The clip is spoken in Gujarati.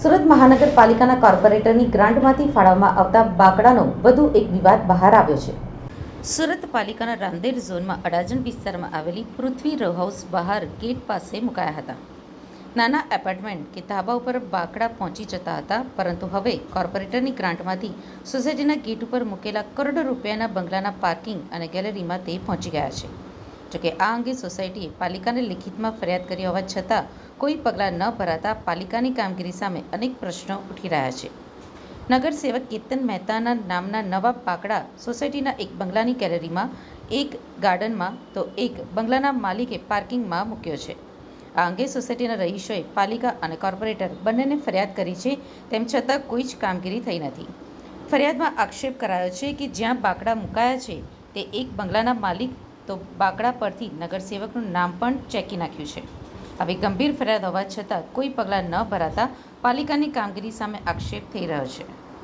સુરત મહાનગરપાલિકાના કોર્પોરેટરની ગ્રાન્ટમાંથી ફાળવવામાં આવતા બાકડાનો વધુ એક વિવાદ બહાર આવ્યો છે. સુરત પાલિકાના રાંદેર ઝોનમાં અડાજણ વિસ્તારમાં આવેલી પૃથ્વી રો હાઉસ બહાર ગેટ પાસે મુકાયા હતા. નાના એપાર્ટમેન્ટ કે ધાબા ઉપર બાકડા પહોંચી જતા હતા, પરંતુ હવે કોર્પોરેટરની ગ્રાન્ટમાંથી સોસાયટીના ગેટ ઉપર મૂકેલા કરોડો રૂપિયાના બંગલાના પાર્કિંગ અને ગેલેરીમાં તે પહોંચી ગયા છે. જોકે આ અંગે સોસાયટીએ પાલિકાને લિખિતમાં ફરિયાદ કરી હોવા છતાં કોઈ પગલાં ન ભરાતા પાલિકાની કામગીરી સામે અનેક પ્રશ્નો ઉઠી રહ્યા છે. નગરસેવક કેતન મહેતાના નામના નવા પાકડા સોસાયટીના એક બંગલાની ગેલેરીમાં, એક ગાર્ડનમાં તો એક બંગલાના માલિકે પાર્કિંગમાં મૂક્યો છે. આ અંગે સોસાયટીના રહીશોએ પાલિકા અને કોર્પોરેટર બંનેને ફરિયાદ કરી છે, તેમ છતાં કોઈ જ કામગીરી થઈ નથી. ફરિયાદમાં આક્ષેપ કરાયો છે કે જ્યાં બાકડા મુકાયા છે, તે એક બંગલાના માલિક તો બાકડા પરથી નગરસેવકનું નામ પણ ચેકી નાખ્યું છે. આવી ગંભીર ફરિયાદ હોવા છતાં કોઈ પગલાં ન ભરાતા પાલિકાની કામગીરી સામે આક્ષેપ થઈ રહ્યો છે.